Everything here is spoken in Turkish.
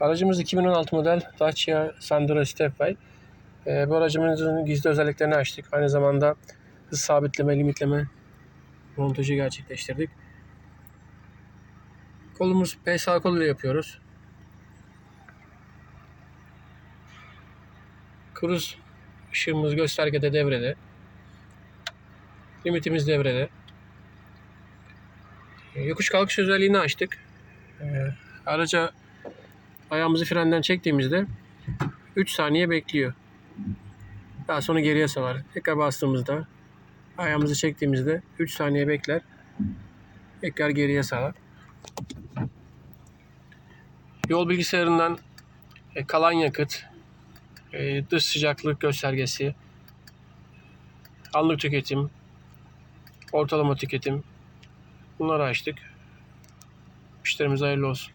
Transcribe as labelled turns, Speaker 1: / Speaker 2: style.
Speaker 1: Aracımız 2016 model Dacia Sandero Stepway. Ee, bu aracımızın gizli özelliklerini açtık. Aynı zamanda hız sabitleme, limitleme montajı gerçekleştirdik. Kolumuz PSA koluyla yapıyoruz. Kruz ışığımız göstergede devrede. Limitimiz devrede. Ee, Yokuş kalkış özelliğini açtık. Ee, Araca ayağımızı frenden çektiğimizde 3 saniye bekliyor. Daha sonra geriye salar. Tekrar bastığımızda ayağımızı çektiğimizde 3 saniye bekler. Tekrar geriye salar. Yol bilgisayarından e, kalan yakıt, e, dış sıcaklık göstergesi, anlık tüketim, ortalama tüketim bunları açtık. Müşterimize hayırlı olsun.